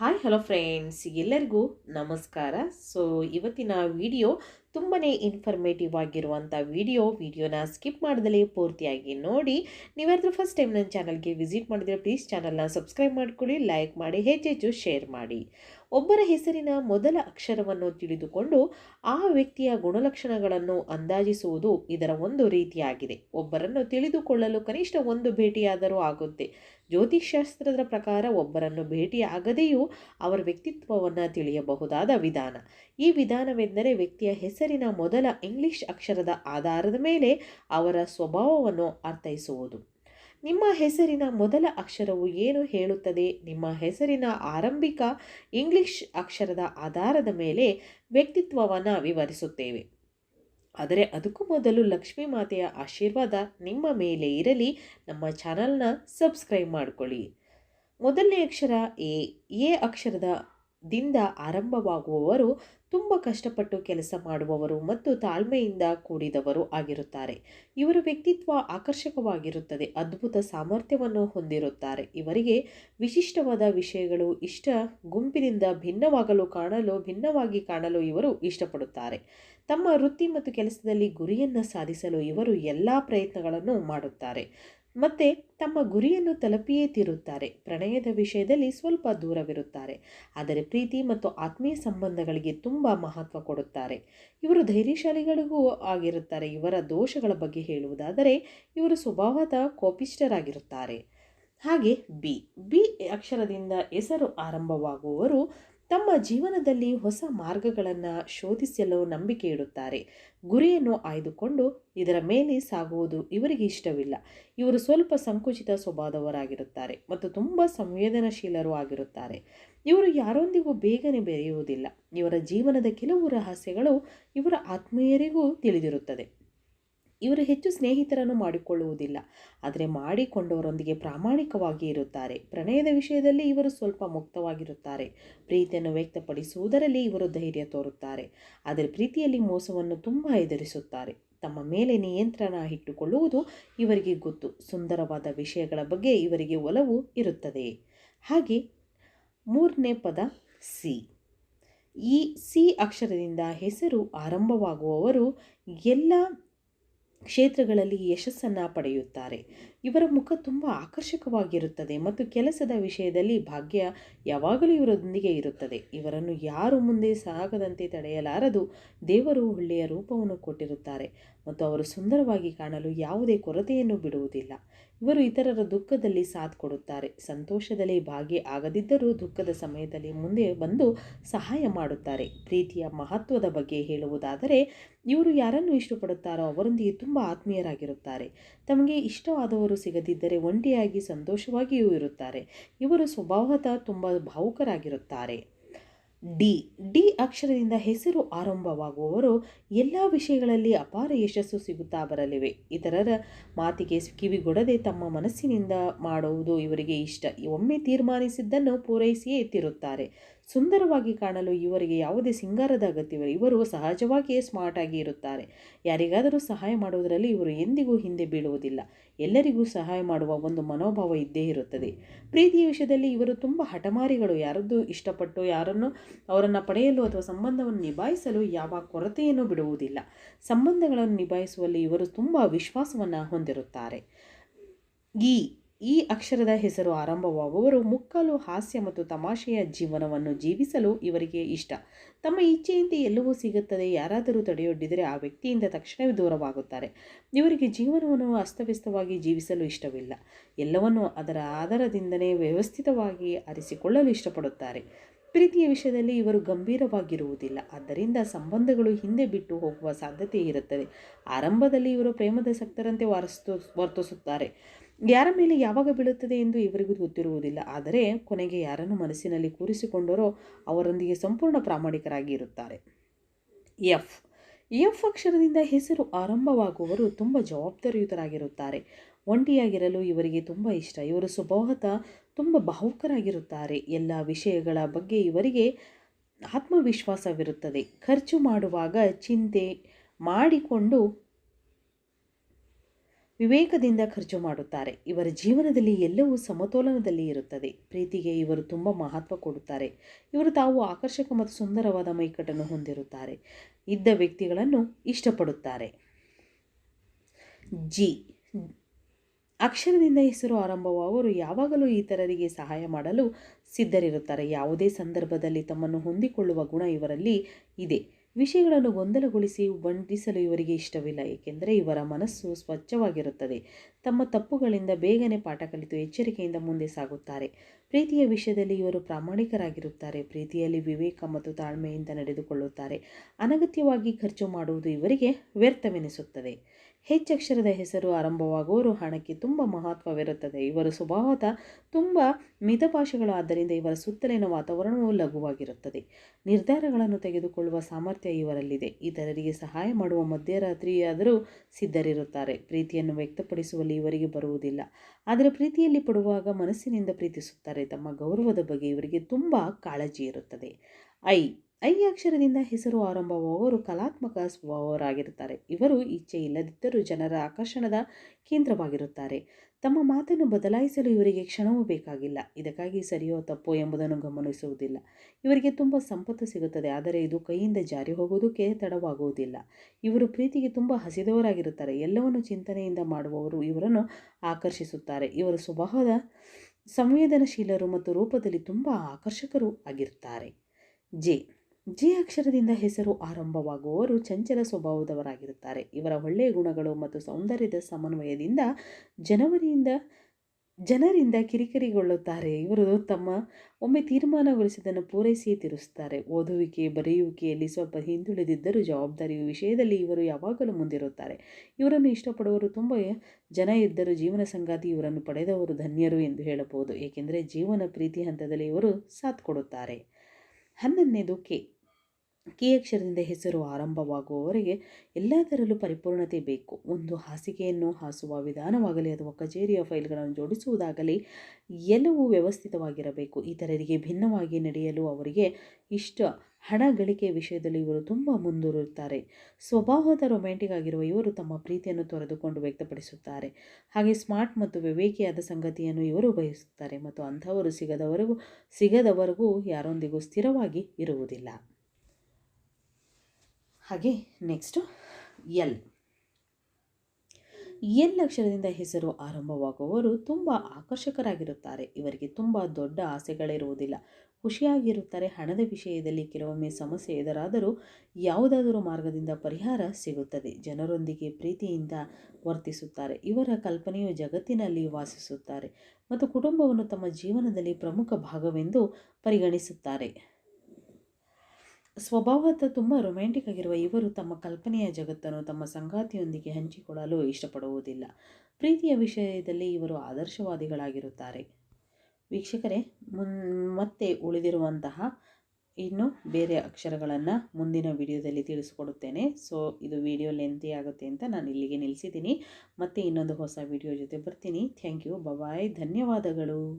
Hi hello friends ಎಲ್ಲರಿಗೂ ನಮಸ್ಕಾರ. So ಇವತ್ತಿನ ವಿಡಿಯೋ ತುಂಬಾ ಇನ್ಫಾರ್ಮೇಟಿವ್ ಆಗಿರುವಂಥ ವಿಡಿಯೋ ವಿಡಿಯೋನ ಸ್ಕಿಪ್ ಮಾಡ್ದಲೇ ಪೂರ್ತಿಯಾಗಿ ನೋಡಿ. ನೀವಾದರೂ ಫಸ್ಟ್ ಟೈಮ್ ನನ್ನ ಚಾನಲ್ಗೆ ವಿಸಿಟ್ ಮಾಡಿದರೆ ಪ್ಲೀಸ್ ಚಾನಲ್ನ ಸಬ್ಸ್ಕ್ರೈಬ್ ಮಾಡಿಕೊಳ್ಳಿ ಲೈಕ್ ಮಾಡಿ, ಹೆಚ್ಚೆಚ್ಚು ಶೇರ್ ಮಾಡಿ. ಒಬ್ಬರ ಹೆಸರಿನ ಮೊದಲ ಅಕ್ಷರವನ್ನು ತಿಳಿದುಕೊಂಡು ಆ ವ್ಯಕ್ತಿಯ ಗುಣಲಕ್ಷಣಗಳನ್ನು ಅಂದಾಜಿಸುವುದು ಇದರ ಒಂದು ರೀತಿಯಾಗಿದೆ. ಒಬ್ಬರನ್ನು ತಿಳಿದುಕೊಳ್ಳಲು ಕನಿಷ್ಠ ಒಂದು ಭೇಟಿಯಾದರೂ ಆಗುತ್ತೆ. ಜ್ಯೋತಿಷಾಸ್ತ್ರದ ಪ್ರಕಾರ ಒಬ್ಬರನ್ನು ಭೇಟಿಯಾಗದೆಯೂ ಅವರ ವ್ಯಕ್ತಿತ್ವವನ್ನು ತಿಳಿಯಬಹುದಾದ ವಿಧಾನ. ಈ ವಿಧಾನವೆಂದರೆ ವ್ಯಕ್ತಿಯ ಹೆಸರಿನ ಮೊದಲ ಇಂಗ್ಲಿಷ್ ಅಕ್ಷರದ ಆಧಾರದ ಮೇಲೆ ಅವರ ಸ್ವಭಾವವನ್ನು ಅರ್ಥೈಸುವುದು. ನಿಮ್ಮ ಹೆಸರಿನ ಮೊದಲ ಅಕ್ಷರವು ಏನು ಹೇಳುತ್ತದೆ? ನಿಮ್ಮ ಹೆಸರಿನ ಆರಂಭಿಕ ಇಂಗ್ಲಿಷ್ ಅಕ್ಷರದ ಆಧಾರದ ಮೇಲೆ ವ್ಯಕ್ತಿತ್ವವನ್ನು ವಿವರಿಸುತ್ತೇವೆ. ಆದರೆ ಅದಕ್ಕೂ ಮೊದಲು ಲಕ್ಷ್ಮೀ ಮಾತೆಯ ಆಶೀರ್ವಾದ ನಿಮ್ಮ ಮೇಲೆ ಇರಲಿ. ನಮ್ಮ ಚಾನಲ್ನ ಸಬ್ಸ್ಕ್ರೈಬ್ ಮಾಡಿಕೊಳ್ಳಿ. ಮೊದಲನೇ ಅಕ್ಷರ ಎ ಎ ಅಕ್ಷರದ ದಿಂದ ಆರಂಭವಾಗುವವರು ತುಂಬ ಕಷ್ಟಪಟ್ಟು ಕೆಲಸ ಮಾಡುವವರು ಮತ್ತು ತಾಳ್ಮೆಯಿಂದ ಕೂಡಿದವರು ಆಗಿರುತ್ತಾರೆ. ಇವರ ವ್ಯಕ್ತಿತ್ವ ಆಕರ್ಷಕವಾಗಿರುತ್ತದೆ, ಅದ್ಭುತ ಸಾಮರ್ಥ್ಯವನ್ನು ಹೊಂದಿರುತ್ತಾರೆ. ಇವರಿಗೆ ವಿಶಿಷ್ಟವಾದ ವಿಷಯಗಳು ಇಷ್ಟ, ಗುಂಪಿನಿಂದ ಭಿನ್ನವಾಗಲು ಕಾಣಲು, ಭಿನ್ನವಾಗಿ ಕಾಣಲು ಇವರು ಇಷ್ಟಪಡುತ್ತಾರೆ. ತಮ್ಮ ವೃತ್ತಿ ಮತ್ತು ಕೆಲಸದಲ್ಲಿ ಗುರಿಯನ್ನು ಸಾಧಿಸಲು ಇವರು ಎಲ್ಲ ಪ್ರಯತ್ನಗಳನ್ನು ಮಾಡುತ್ತಾರೆ. ಮತ್ತು ತಮ್ಮ ಗುರಿಯನ್ನು ತಲುಪಿಯೇ ತೀರುತ್ತಾರೆ. ಪ್ರಣಯದ ವಿಷಯದಲ್ಲಿ ಸ್ವಲ್ಪ ದೂರವಿರುತ್ತಾರೆ. ಆದರೆ ಪ್ರೀತಿ ಮತ್ತು ಆತ್ಮೀಯ ಸಂಬಂಧಗಳಿಗೆ ತುಂಬ ಮಹತ್ವ ಕೊಡುತ್ತಾರೆ. ಇವರು ಧೈರ್ಯಶಾಲಿಗಳಿಗೂ ಆಗಿರುತ್ತಾರೆ. ಇವರ ದೋಷಗಳ ಬಗ್ಗೆ ಹೇಳುವುದಾದರೆ, ಇವರು ಸ್ವಭಾವದ ಕೋಪಿಷ್ಠರಾಗಿರುತ್ತಾರೆ. ಹಾಗೆ ಬಿ. ಬಿ. ಅಕ್ಷರದಿಂದ ಹೆಸರು ಆರಂಭವಾಗುವವರು ತಮ್ಮ ಜೀವನದಲ್ಲಿ ಹೊಸ ಮಾರ್ಗಗಳನ್ನು ಶೋಧಿಸಲು ನಂಬಿಕೆ ಇಡುತ್ತಾರೆ. ಗುರಿಯನ್ನು ಆಯ್ದುಕೊಂಡು ಇದರ ಮೇಲೆ ಸಾಗುವುದು ಇವರಿಗೆ ಇಷ್ಟವಿಲ್ಲ. ಇವರು ಸ್ವಲ್ಪ ಸಂಕುಚಿತ ಸ್ವಭಾವದವರಾಗಿರುತ್ತಾರೆ ಮತ್ತು ತುಂಬ ಸಂವೇದನಶೀಲರು ಆಗಿರುತ್ತಾರೆ. ಇವರು ಯಾರೊಂದಿಗೂ ಬೇಗನೆ ಬೆರೆಯುವುದಿಲ್ಲ. ಇವರ ಜೀವನದ ಕೆಲವು ರಹಸ್ಯಗಳು ಇವರ ಆತ್ಮೀಯರಿಗೂ ತಿಳಿದಿರುತ್ತದೆ. ಇವರು ಹೆಚ್ಚು ಸ್ನೇಹಿತರನ್ನು ಮಾಡಿಕೊಳ್ಳುವುದಿಲ್ಲ. ಆದರೆ ಮಾಡಿಕೊಂಡವರೊಂದಿಗೆ ಪ್ರಾಮಾಣಿಕವಾಗಿ ಇರುತ್ತಾರೆ. ಪ್ರಣಯದ ವಿಷಯದಲ್ಲಿ ಇವರು ಸ್ವಲ್ಪ ಮುಕ್ತವಾಗಿರುತ್ತಾರೆ. ಪ್ರೀತಿಯನ್ನು ವ್ಯಕ್ತಪಡಿಸುವುದರಲ್ಲಿ ಇವರು ಧೈರ್ಯ ತೋರುತ್ತಾರೆ. ಆದರೆ ಪ್ರೀತಿಯಲ್ಲಿ ಮೋಸವನ್ನು ತುಂಬ ಎದುರಿಸುತ್ತಾರೆ. ತಮ್ಮ ಮೇಲೆ ನಿಯಂತ್ರಣ ಇಟ್ಟುಕೊಳ್ಳುವುದು ಇವರಿಗೆ ಗೊತ್ತು. ಸುಂದರವಾದ ವಿಷಯಗಳ ಬಗ್ಗೆ ಇವರಿಗೆ ಒಲವು ಇರುತ್ತದೆ. ಹಾಗೆ ಮೂರನೇ ಪದ, ಸಿ. ಈ ಸಿ ಅಕ್ಷರದಿಂದ ಹೆಸರು ಆರಂಭವಾಗುವವರು ಎಲ್ಲ ಕ್ಷೇತ್ರಗಳಲ್ಲಿ ಯಶಸ್ಸನ್ನು ಪಡೆಯುತ್ತಾರೆ. ಇವರ ಮುಖ ತುಂಬ ಆಕರ್ಷಕವಾಗಿರುತ್ತದೆ ಮತ್ತು ಕೆಲಸದ ವಿಷಯದಲ್ಲಿ ಭಾಗ್ಯ ಯಾವಾಗಲೂ ಇವರೊಂದಿಗೆ ಇರುತ್ತದೆ. ಇವರನ್ನು ಯಾರು ಮುಂದೆ ಸಾಗದಂತೆ ತಡೆಯಲಾರದು ದೇವರು ಒಳ್ಳೆಯ ರೂಪವನ್ನು ಕೊಟ್ಟಿರುತ್ತಾರೆ. ಮತ್ತು ಅವರು ಸುಂದರವಾಗಿ ಕಾಣಲು ಯಾವುದೇ ಕೊರತೆಯನ್ನು ಬಿಡುವುದಿಲ್ಲ. ಇವರು ಇತರರ ದುಃಖದಲ್ಲಿ ಸಾಥ್ ಕೊಡುತ್ತಾರೆ. ಸಂತೋಷದಲ್ಲಿ ಭಾಗಿ ಆಗದಿದ್ದರೂ ದುಃಖದ ಸಮಯದಲ್ಲಿ ಮುಂದೆ ಬಂದು ಸಹಾಯ ಮಾಡುತ್ತಾರೆ. ಪ್ರೀತಿಯ ಮಹತ್ವದ ಬಗ್ಗೆ ಹೇಳುವುದಾದರೆ, ಇವರು ಯಾರನ್ನು ಇಷ್ಟಪಡುತ್ತಾರೋ ಅವರೊಂದಿಗೆ ತುಂಬ ಆತ್ಮೀಯರಾಗಿರುತ್ತಾರೆ. ತಮಗೆ ಇಷ್ಟವಾದವರು ಸಿಗದಿದ್ದರೆ ಒಂಟಿಯಾಗಿ ಸಂತೋಷವಾಗಿಯೂ ಇರುತ್ತಾರೆ. ಇವರು ಸ್ವಭಾವತಃ ತುಂಬ ಭಾವುಕರಾಗಿರುತ್ತಾರೆ. ಡಿ. ಡಿ ಅಕ್ಷರದಿಂದ ಹೆಸರು ಆರಂಭವಾಗುವವರು ಎಲ್ಲ ವಿಷಯಗಳಲ್ಲಿ ಅಪಾರ ಯಶಸ್ಸು ಸಿಗುತ್ತಾ ಬರಲಿವೆ. ಇತರರ ಮಾತಿಗೆ ಕಿವಿಗೊಡದೆ ತಮ್ಮ ಮನಸ್ಸಿನಿಂದ ಮಾಡುವುದು ಇವರಿಗೆ ಇಷ್ಟ. ಒಮ್ಮೆ ತೀರ್ಮಾನಿಸಿದ್ದನ್ನು ಪೂರೈಸಿಯೇ ಎತ್ತಿರುತ್ತಾರೆ ಸುಂದರವಾಗಿ ಕಾಣಲು ಇವರಿಗೆ ಯಾವುದೇ ಸಿಂಗಾರದ ಅಗತ್ಯವಿಲ್ಲ. ಇವರು ಸಹಜವಾಗಿಯೇ ಸ್ಮಾರ್ಟ್ ಆಗಿ ಇರುತ್ತಾರೆ. ಯಾರಿಗಾದರೂ ಸಹಾಯ ಮಾಡುವುದರಲ್ಲಿ ಇವರು ಎಂದಿಗೂ ಹಿಂದೆ ಬೀಳುವುದಿಲ್ಲ. ಎಲ್ಲರಿಗೂ ಸಹಾಯ ಮಾಡುವ ಒಂದು ಮನೋಭಾವ ಇದ್ದೇ ಇರುತ್ತದೆ. ಪ್ರೀತಿಯ ವಿಷಯದಲ್ಲಿ ಇವರು ತುಂಬ ಹಠಮಾರಿಗಳು. ಯಾರದ್ದು ಇಷ್ಟಪಟ್ಟು ಯಾರನ್ನು ಅವರನ್ನು ಪಡೆಯಲು ಅಥವಾ ಸಂಬಂಧವನ್ನು ನಿಭಾಯಿಸಲು ಯಾವ ಕೊರತೆಯನ್ನು ಬಿಡುವುದಿಲ್ಲ. ಸಂಬಂಧಗಳನ್ನು ನಿಭಾಯಿಸುವಲ್ಲಿ ಇವರು ತುಂಬ ವಿಶ್ವಾಸವನ್ನು ಹೊಂದಿರುತ್ತಾರೆ. ಈ ಈ ಅಕ್ಷರದ ಹೆಸರು ಆರಂಭವಾಗುವವರು ಮುಕ್ಕಲು, ಹಾಸ್ಯ ಮತ್ತು ತಮಾಷೆಯ ಜೀವನವನ್ನು ಜೀವಿಸಲು ಇವರಿಗೆ ಇಷ್ಟ. ತಮ್ಮ ಇಚ್ಛೆಯಂತೆ ಎಲ್ಲವೂ ಸಿಗುತ್ತದೆ. ಯಾರಾದರೂ ತಡೆಯೊಡ್ಡಿದರೆ ಆ ವ್ಯಕ್ತಿಯಿಂದ ತಕ್ಷಣವೇ ದೂರವಾಗುತ್ತಾರೆ. ಇವರಿಗೆ ಜೀವನವನ್ನು ಅಸ್ತವ್ಯಸ್ತವಾಗಿ ಜೀವಿಸಲು ಇಷ್ಟವಿಲ್ಲ. ಎಲ್ಲವನ್ನು ಅದರ ಆಧಾರದಿಂದಲೇ ವ್ಯವಸ್ಥಿತವಾಗಿ ಅರಿಸಿಕೊಳ್ಳಲು ಇಷ್ಟಪಡುತ್ತಾರೆ. ಪ್ರೀತಿಯ ವಿಷಯದಲ್ಲಿ ಇವರು ಗಂಭೀರವಾಗಿರುವುದಿಲ್ಲ. ಆದ್ದರಿಂದ ಸಂಬಂಧಗಳು ಹಿಂದೆ ಬಿಟ್ಟು ಹೋಗುವ ಸಾಧ್ಯತೆ ಇರುತ್ತದೆ. ಆರಂಭದಲ್ಲಿ ಇವರು ಪ್ರೇಮದ ಸಕ್ತರಂತೆ ವಾರಿಸ್ತು, ವರ್ತಿಸುತ್ತಾರೆ. ಯಾರ ಮೇಲೆ ಯಾವಾಗ ಬೀಳುತ್ತದೆ ಎಂದು ಇವರಿಗೂ ಗೊತ್ತಿರುವುದಿಲ್ಲ. ಆದರೆ ಕೊನೆಗೆ ಯಾರನ್ನು ಮನಸ್ಸಿನಲ್ಲಿ ಕೂರಿಸಿಕೊಂಡರೋ ಅವರೊಂದಿಗೆ ಸಂಪೂರ್ಣ ಪ್ರಾಮಾಣಿಕರಾಗಿ ಇರುತ್ತಾರೆ. ಎಫ್. ಎಫ್ ಅಕ್ಷರದಿಂದ ಹೆಸರು ಆರಂಭವಾಗುವವರು ತುಂಬ ಜವಾಬ್ದಾರಿಯುತರಾಗಿರುತ್ತಾರೆ. ಒಂಟಿಯಾಗಿರಲು ಇವರಿಗೆ ತುಂಬ ಇಷ್ಟ. ಇವರು ಸ್ವಭಾವತ ತುಂಬ ಭಾವುಕರಾಗಿರುತ್ತಾರೆ. ಎಲ್ಲ ವಿಷಯಗಳ ಬಗ್ಗೆ ಇವರಿಗೆ ಆತ್ಮವಿಶ್ವಾಸವಿರುತ್ತದೆ. ಖರ್ಚು ಮಾಡುವಾಗ ಚಿಂತೆ ಮಾಡಿಕೊಂಡು ವಿವೇಕದಿಂದ ಖರ್ಚು ಮಾಡುತ್ತಾರೆ. ಇವರ ಜೀವನದಲ್ಲಿ ಎಲ್ಲವೂ ಸಮತೋಲನದಲ್ಲಿ ಇರುತ್ತದೆ. ಪ್ರೀತಿಗೆ ಇವರು ತುಂಬ ಮಹತ್ವ ಕೊಡುತ್ತಾರೆ. ಇವರು ತಾವು ಆಕರ್ಷಕ ಮತ್ತು ಸುಂದರವಾದ ಮೈಕಟ್ಟನ್ನು ಹೊಂದಿರುತ್ತಾರೆ. ಇದ್ದ ವ್ಯಕ್ತಿಗಳನ್ನು ಇಷ್ಟಪಡುತ್ತಾರೆ. ಜಿ. ಅಕ್ಷರದಿಂದ ಹೆಸರು ಆರಂಭವಾಗುವವರು ಯಾವಾಗಲೂ ಇತರರಿಗೆ ಸಹಾಯ ಮಾಡಲು ಸಿದ್ಧರಿರುತ್ತಾರೆ. ಯಾವುದೇ ಸಂದರ್ಭದಲ್ಲಿ ತಮ್ಮನ್ನು ಹೊಂದಿಕೊಳ್ಳುವ ಗುಣ ಇವರಲ್ಲಿ ಇದೆ. ವಿಷಯಗಳನ್ನು ಗೊಂದಲಗೊಳಿಸಿ ಬಂಧಿಸಲು ಇವರಿಗೆ ಇಷ್ಟವಿಲ್ಲ, ಏಕೆಂದರೆ ಇವರ ಮನಸ್ಸು ಸ್ವಚ್ಛವಾಗಿರುತ್ತದೆ. ತಮ್ಮ ತಪ್ಪುಗಳಿಂದ ಬೇಗನೆ ಪಾಠ ಕಲಿತು ಎಚ್ಚರಿಕೆಯಿಂದ ಮುಂದೆ ಸಾಗುತ್ತಾರೆ. ಪ್ರೀತಿಯ ವಿಷಯದಲ್ಲಿ ಇವರು ಪ್ರಾಮಾಣಿಕರಾಗಿರುತ್ತಾರೆ. ಪ್ರೀತಿಯಲ್ಲಿ ವಿವೇಕ ಮತ್ತು ತಾಳ್ಮೆಯಿಂದ ನಡೆದುಕೊಳ್ಳುತ್ತಾರೆ. ಅನಗತ್ಯವಾಗಿ ಖರ್ಚು ಮಾಡುವುದು ಇವರಿಗೆ ವ್ಯರ್ಥವೆನಿಸುತ್ತದೆ. ಹೆಚ್ಚಕ್ಷರದ ಹೆಸರು ಆರಂಭವಾಗುವವರು ಹಣಕ್ಕೆ ತುಂಬ ಮಹತ್ವವಿರುತ್ತದೆ. ಇವರ ಸ್ವಭಾವದ ತುಂಬ ಮಿತಭಾಷೆಗಳು ಆದ್ದರಿಂದ ಇವರ ಸುತ್ತಲಿನ ವಾತಾವರಣವು ಲಘುವಾಗಿರುತ್ತದೆ. ನಿರ್ಧಾರಗಳನ್ನು ತೆಗೆದುಕೊಳ್ಳುವ ಸಾಮರ್ಥ್ಯ ಇವರಲ್ಲಿದೆ. ಇತರರಿಗೆ ಸಹಾಯ ಮಾಡುವ ಮಧ್ಯರಾತ್ರಿಯಾದರೂ ಸಿದ್ಧರಿರುತ್ತಾರೆ. ಪ್ರೀತಿಯನ್ನು ವ್ಯಕ್ತಪಡಿಸುವಲ್ಲಿ ಇವರಿಗೆ ಬರುವುದಿಲ್ಲ. ಆದರೆ ಪ್ರೀತಿಯಲ್ಲಿ ಪಡುವಾಗ ಮನಸ್ಸಿನಿಂದ ಪ್ರೀತಿಸುತ್ತಾರೆ. ತಮ್ಮ ಗೌರವದ ಬಗ್ಗೆ ಇವರಿಗೆ ತುಂಬ ಕಾಳಜಿ ಇರುತ್ತದೆ. ಐ. ಐ ಅಕ್ಷರದಿಂದ ಹೆಸರು ಆರಂಭವಾಗುವವರು ಕಲಾತ್ಮಕ ಸ್ವಭಾವರಾಗಿರುತ್ತಾರೆ. ಇವರು ಇಚ್ಛೆ ಇಲ್ಲದಿದ್ದರೂ ಜನರ ಆಕರ್ಷಣದ ಕೇಂದ್ರವಾಗಿರುತ್ತಾರೆ. ತಮ್ಮ ಮಾತನ್ನು ಬದಲಾಯಿಸಲು ಇವರಿಗೆ ಕ್ಷಣವೂ ಬೇಕಾಗಿಲ್ಲ. ಇದಕ್ಕಾಗಿ ಸರಿಯೋ ತಪ್ಪೋ ಎಂಬುದನ್ನು ಗಮನಿಸುವುದಿಲ್ಲ. ಇವರಿಗೆ ತುಂಬ ಸಂಪತ್ತು ಸಿಗುತ್ತದೆ. ಆದರೆ ಇದು ಕೈಯಿಂದ ಜಾರಿ ಹೋಗುವುದಕ್ಕೆ ತಡವಾಗುವುದಿಲ್ಲ ಇವರು ಪ್ರೀತಿಗೆ ತುಂಬ ಹಸಿದವರಾಗಿರುತ್ತಾರೆ. ಎಲ್ಲವನ್ನು ಚಿಂತನೆಯಿಂದ ಮಾಡುವವರು ಇವರನ್ನು ಆಕರ್ಷಿಸುತ್ತಾರೆ. ಇವರ ಸ್ವಭಾವದ ಸಂವೇದನಶೀಲರು ಮತ್ತು ರೂಪದಲ್ಲಿ ತುಂಬ ಆಕರ್ಷಕರು ಆಗಿರುತ್ತಾರೆ. ಜೆ. ಜೆ ಅಕ್ಷರದಿಂದ ಹೆಸರು ಆರಂಭವಾಗುವವರು ಚಂಚಲ ಸ್ವಭಾವದವರಾಗಿರುತ್ತಾರೆ. ಇವರ ಒಳ್ಳೆಯ ಗುಣಗಳು ಮತ್ತು ಸೌಂದರ್ಯದ ಸಮನ್ವಯದಿಂದ ಜನವರಿಯಿಂದ, ಜನರಿಂದ ಕಿರಿಕಿರಿಗೊಳ್ಳುತ್ತಾರೆ. ಇವರು ತಮ್ಮ, ಒಮ್ಮೆ ತೀರ್ಮಾನಗೊಳಿಸಿದ್ದನ್ನು ಪೂರೈಸಿಯೇ ತಿರುಸ್ತಾರೆ ಓದುವಿಕೆ, ಬರೆಯುವಿಕೆಯಲ್ಲಿ ಸ್ವಲ್ಪ ಹಿಂದುಳಿದಿದ್ದರೂ ಜವಾಬ್ದಾರಿಯ ವಿಷಯದಲ್ಲಿ ಇವರು ಯಾವಾಗಲೂ ಮುಂದಿರುತ್ತಾರೆ. ಇವರನ್ನು ಇಷ್ಟಪಡುವವರು ತುಂಬ ಜನ ಇದ್ದರೂ ಜೀವನ ಸಂಗಾತಿ ಇವರನ್ನು ಪಡೆದವರು ಧನ್ಯರು ಎಂದು ಹೇಳಬಹುದು. ಏಕೆಂದರೆ ಜೀವನ ಪ್ರೀತಿ ಹಂತದಲ್ಲಿ ಇವರು ಸಾಥ್ ಕೊಡುತ್ತಾರೆ. ಹನ್ನೊಂದನೇದು ಕೆ. ಕೆ ಅಕ್ಷರದಿಂದ ಹೆಸರು ಆರಂಭವಾಗುವವರೆಗೆ ಎಲ್ಲದರಲ್ಲೂ ಪರಿಪೂರ್ಣತೆ ಬೇಕು. ಒಂದು ಹಾಸಿಗೆಯನ್ನು ಹಾಸುವ ವಿಧಾನವಾಗಲಿ ಅಥವಾ ಕಚೇರಿಯ ಫೈಲ್ಗಳನ್ನು ಜೋಡಿಸುವುದಾಗಲಿ ಎಲ್ಲವೂ ವ್ಯವಸ್ಥಿತವಾಗಿರಬೇಕು. ಇತರರಿಗೆ ಭಿನ್ನವಾಗಿ ನಡೆಯಲು ಅವರಿಗೆ ಇಷ್ಟ. ಹಣ ಗಳಿಕೆ ವಿಷಯದಲ್ಲಿ ಇವರು ತುಂಬ ಮುಂದುವರುತ್ತಾರೆ ಸ್ವಭಾವದ ರೊಮ್ಯಾಂಟಿಕ್ ಆಗಿರುವ ಇವರು ತಮ್ಮ ಪ್ರೀತಿಯನ್ನು ತೊರೆದುಕೊಂಡು ವ್ಯಕ್ತಪಡಿಸುತ್ತಾರೆ. ಹಾಗೆ ಸ್ಮಾರ್ಟ್ ಮತ್ತು ವಿವೇಕಿಯಾದ ಸಂಗತಿಯನ್ನು ಇವರು ಬಯಸುತ್ತಾರೆ ಮತ್ತು ಅಂಥವರು ಸಿಗದವರೆಗೂ ಸಿಗದವರೆಗೂ ಯಾರೊಂದಿಗೂ ಸ್ಥಿರವಾಗಿ ಇರುವುದಿಲ್ಲ. ಹಾಗೆ ನೆಕ್ಸ್ಟು ಎಲ್. ಎಲ್ ಅಕ್ಷರದಿಂದ ಹೆಸರು ಆರಂಭವಾಗುವವರು ತುಂಬ ಆಕರ್ಷಕರಾಗಿರುತ್ತಾರೆ. ಇವರಿಗೆ ತುಂಬ ದೊಡ್ಡ ಆಸೆಗಳಿರುವುದಿಲ್ಲ. ಖುಷಿಯಾಗಿರುತ್ತಾರೆ. ಹಣದ ವಿಷಯದಲ್ಲಿ ಕೆಲವೊಮ್ಮೆ ಸಮಸ್ಯೆ ಎದುರಾದರೂ ಯಾವುದಾದರೂ ಮಾರ್ಗದಿಂದ ಪರಿಹಾರ ಸಿಗುತ್ತದೆ. ಜನರೊಂದಿಗೆ ಪ್ರೀತಿಯಿಂದ ವರ್ತಿಸುತ್ತಾರೆ. ಇವರ ಕಲ್ಪನೆಯು ಜಗತ್ತಿನಲ್ಲಿ ವಾಸಿಸುತ್ತಾರೆ ಮತ್ತು ಕುಟುಂಬವನ್ನು ತಮ್ಮ ಜೀವನದಲ್ಲಿ ಪ್ರಮುಖ ಭಾಗವೆಂದು ಪರಿಗಣಿಸುತ್ತಾರೆ. ಸ್ವಭಾವದ ತುಂಬ ರೊಮ್ಯಾಂಟಿಕ್ ಆಗಿರುವ ಇವರು ತಮ್ಮ ಕಲ್ಪನೆಯ ಜಗತ್ತನ್ನು ತಮ್ಮ ಸಂಗಾತಿಯೊಂದಿಗೆ ಹಂಚಿಕೊಳ್ಳಲು ಇಷ್ಟಪಡುವುದಿಲ್ಲ. ಪ್ರೀತಿಯ ವಿಷಯದಲ್ಲಿ ಇವರು ಆದರ್ಶವಾದಿಗಳಾಗಿರುತ್ತಾರೆ. ವೀಕ್ಷಕರೇ, ಮುನ್, ಮತ್ತೆ ಉಳಿದಿರುವಂತಹ ಇನ್ನು ಬೇರೆ ಅಕ್ಷರಗಳನ್ನು ಮುಂದಿನ ವಿಡಿಯೋದಲ್ಲಿ ತಿಳಿಸ್ಕೊಡುತ್ತೇನೆ. ಸೊ ಇದು ವಿಡಿಯೋ ಲೆಂತಿ ಆಗುತ್ತೆ ಅಂತ ನಾನು ಇಲ್ಲಿಗೆ ನಿಲ್ಲಿಸಿದ್ದೀನಿ. ಮತ್ತೆ ಇನ್ನೊಂದು ಹೊಸ ವಿಡಿಯೋ ಜೊತೆ ಬರ್ತೀನಿ. ಥ್ಯಾಂಕ್ ಯು ಬಬಾಯ್ ಧನ್ಯವಾದಗಳು.